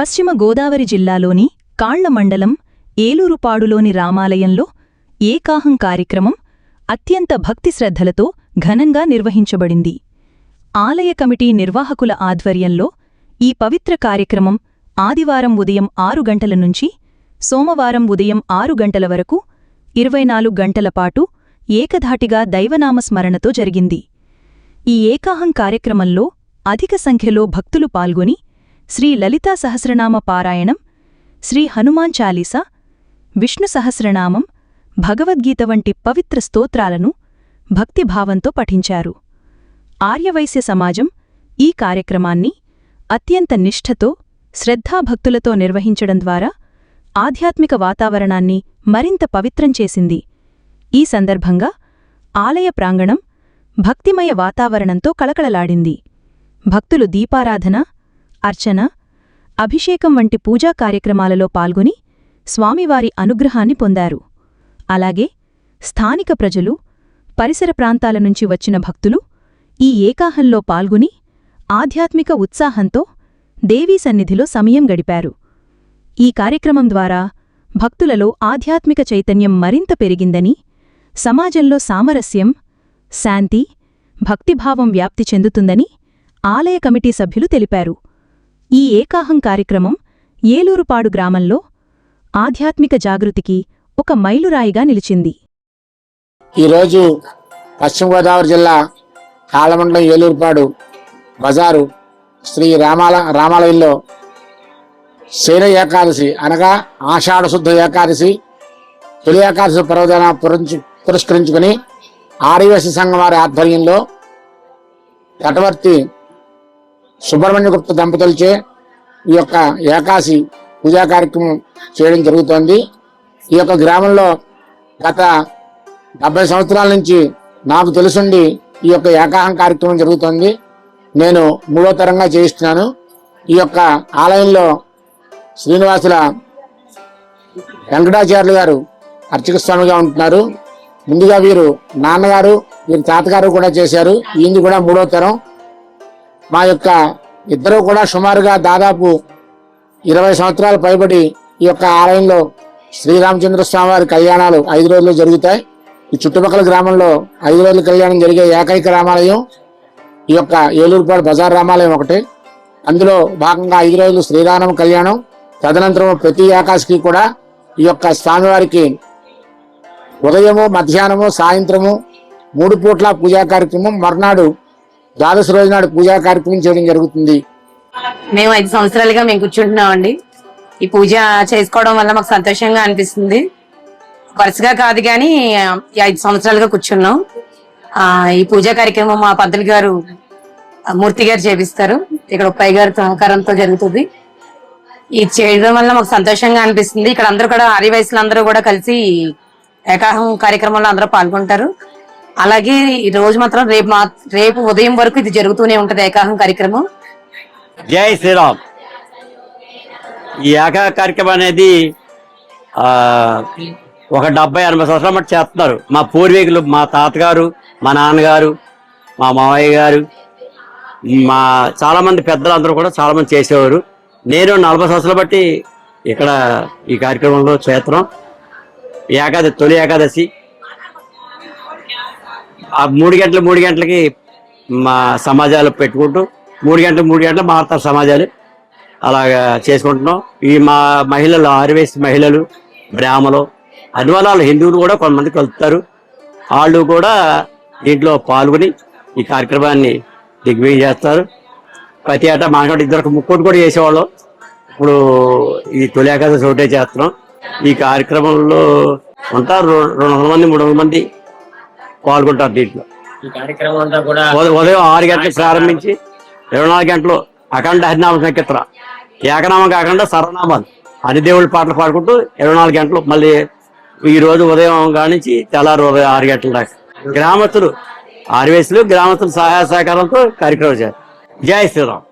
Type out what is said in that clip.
పశ్చిమ గోదావరి జిల్లాలోని కాళ్ళ మండలం ఏలూరుపాడులోని రామాలయంలో ఏకాహం కార్యక్రమం అత్యంత భక్తి శ్రద్ధలతో ఘనంగా నిర్వహించబడింది. ఆలయ కమిటీ నిర్వాహకుల ఆధ్వర్యంలో ఈ పవిత్ర కార్యక్రమం ఆదివారం ఉదయం ఆరు గంటల నుంచి సోమవారం ఉదయం ఆరు గంటల వరకు ఇరవై నాలుగు గంటల పాటు ఏకధాటిగా దైవనామస్మరణతో జరిగింది. ఈ ఏకాహం కార్యక్రమంలో అధిక సంఖ్యలో భక్తులు పాల్గొని శ్రీ లలితా సహస్రనామ పారాయణం శ్రీ హనుమాన్ చాలీసా విష్ణు సహస్రనామం భగవద్గీత వంటి పవిత్ర స్తోత్రాలను భక్తిభావంతో పఠించారు. ఆర్యవైశ్య సమాజం ఈ కార్యక్రమాన్ని అత్యంత నిష్ఠతో శ్రద్ధాభక్తులతో నిర్వహించడం ద్వారా ఆధ్యాత్మిక వాతావరణాన్ని మరింత పవిత్రం చేసింది. ఈ సందర్భంగా ఆలయ ప్రాంగణం భక్తిమయ వాతావరణంతో కళకళలాడింది. భక్తులు దీపారాధన అర్చన అభిషేకం వంటి పూజా కార్యక్రమాలలో పాల్గొని స్వామివారి అనుగ్రహాన్ని పొందారు. అలాగే స్థానిక ప్రజలు పరిసర ప్రాంతాల నుంచి వచ్చిన భక్తులు ఈ ఏకాహంలో పాల్గొని ఆధ్యాత్మిక ఉత్సాహంతో దేవీ సన్నిధిలో సమయం గడిపారు. ఈ కార్యక్రమం ద్వారా భక్తులలో ఆధ్యాత్మిక చైతన్యం మరింత పెరిగిందని సమాజంలో సామరస్యం శాంతి భక్తిభావం వ్యాప్తి చెందుతుందని ఆలయ కమిటీ సభ్యులు తెలిపారు. ఈ ఏకాహం కార్యక్రమం ఏలూరుపాడు గ్రామంలో ఆధ్యాత్మిక జాగృతికి ఒక మైలురాయిగా నిలిచింది. ఈరోజు పశ్చిమ గోదావరి జిల్లా కాలమండలం ఏలూరుపాడు బజారు శ్రీ రామాల రామాలయంలో శైన ఏకాదశి అనగా ఆషాఢశుద్ధ ఏకాదశి తొలి ఏకాదశి పర్వదిన పురస్కరించుకుని ఆర్యవేశ సంఘం వారి ఆధ్వర్యంలో తటవర్తి సుబ్రహ్మణ్య గుప్త దంపతులచే ఈ యొక్క ఏకాశి పూజా కార్యక్రమం చేయడం జరుగుతోంది. ఈ యొక్క గ్రామంలో గత డెబ్బై సంవత్సరాల నుంచి నాకు తెలుసుండి ఈ యొక్క ఏకాహం కార్యక్రమం జరుగుతోంది. నేను మూడో తరంగా చేయిస్తున్నాను. ఈ యొక్క ఆలయంలో శ్రీనివాసుల వెంకటాచార్యులు గారు అర్చక స్వామిగా ఉంటున్నారు. ముందుగా వీరు నాన్నగారు వీరి తాతగారు కూడా చేశారు. ఈయనది కూడా మూడో తరం. మా యొక్క ఇద్దరు కూడా సుమారుగా దాదాపు ఇరవై సంవత్సరాలు పైబడి ఈ యొక్క ఆలయంలో శ్రీరామచంద్ర స్వామి వారి కళ్యాణాలు ఐదు రోజులు జరుగుతాయి. ఈ చుట్టుపక్కల గ్రామంలో ఐదు రోజుల కళ్యాణం జరిగే ఏకైక రామాలయం ఈ యొక్క ఏలూరుపాడు బజార్ రామాలయం ఒకటి. అందులో భాగంగా ఐదు రోజులు శ్రీరామ కళ్యాణం. తదనంతరం ప్రతి ఏకాశికి కూడా ఈ యొక్క స్వామివారికి ఉదయము మధ్యాహ్నము సాయంత్రము మూడు పూట్ల పూజా కార్యక్రమం. మర్నాడు ద్వాదశ రోజు నాడు పూజా కార్యక్రమం చేయడం జరుగుతుంది. మేము ఐదు సంవత్సరాలుగా మేము కూర్చుంటున్నామండి. ఈ పూజ చేసుకోవడం వల్ల మాకు సంతోషంగా అనిపిస్తుంది. వరుసగా కాదు కానీ ఈ ఐదు సంవత్సరాలుగా కూర్చున్నాం. ఈ పూజా కార్యక్రమం మా పంతులు గారు మూర్తి గారు చేపిస్తారు. ఇక్కడ ఉప్పయ్య గారి సహకారంతో జరుగుతుంది. ఇది చేయడం వల్ల మాకు సంతోషంగా అనిపిస్తుంది. ఇక్కడ అందరూ కూడా ఆర్య వయసులు అందరూ కూడా కలిసి ఏకాహం కార్యక్రమంలో అందరూ పాల్గొంటారు. అలాగే ఈ రోజు మాత్రం రేపు మా రేపు ఉదయం వరకు ఇది జరుగుతూనే ఉంటది ఏకాహం కార్యక్రమం. జై శ్రీరామ్. ఈ ఏకా కార్యక్రమం అనేది ఒక డెబ్బై ఎనభై సంవత్సరాల మట్టి చేస్తున్నారు. మా పూర్వీకులు మా తాతగారు మా నాన్నగారు మా మావయ్య గారు మా చాలామంది పెద్దలు అందరూ కూడా చాలామంది చేసేవారు. నేను నలభై సంవత్సరాలు బట్టి ఇక్కడ ఈ కార్యక్రమంలో చేస్తున్నాం. ఏకాదశి తొలి ఏకాదశి ఆ మూడు గంటలు మూడు గంటలకి మా సమాజాలు పెట్టుకుంటూ మూడు గంటలు మూడు గంటలు మారుతారు సమాజాలు అలాగా చేసుకుంటున్నాం. ఈ మా మహిళలు ఆర్వేసి మహిళలు బ్రాహ్మలు అన్ని హిందువులు కూడా కొంతమంది కలుపుతారు. వాళ్ళు కూడా దీంట్లో పాల్గొని ఈ కార్యక్రమాన్ని దిగ్విజయం చేస్తారు ప్రతి ఏటా మాట్లాడి ఇద్దరు ముక్కోటి కూడా చేసేవాళ్ళం. ఇప్పుడు ఈ తొలి ఏకాదశి ఒకటే చేస్తున్నాం. ఈ కార్యక్రమంలో ఉంటారు రెండు వందల మంది మూడు వందల మంది పాల్గొంటారు దీంట్లో. ఉదయం ఆరు గంటలకు ప్రారంభించి ఇరవై నాలుగు గంటలు అఖండ హరినామ సంకీర్తన. ఏకనామం కాకుండా సర్వనామాలు. అన్ని దేవుళ్ళ పాటలు పాడుకుంటూ ఇరవై నాలుగు గంటలు మళ్ళీ ఈ రోజు ఉదయం కానించి తెల్లారు ఉదయం ఆరు గంటల దాకా. గ్రామస్తులు ఆర్వేసులు గ్రామస్తులు సహాయ సహకారంతో కార్యక్రమం చేస్తారు. జై శ్రీరామ్.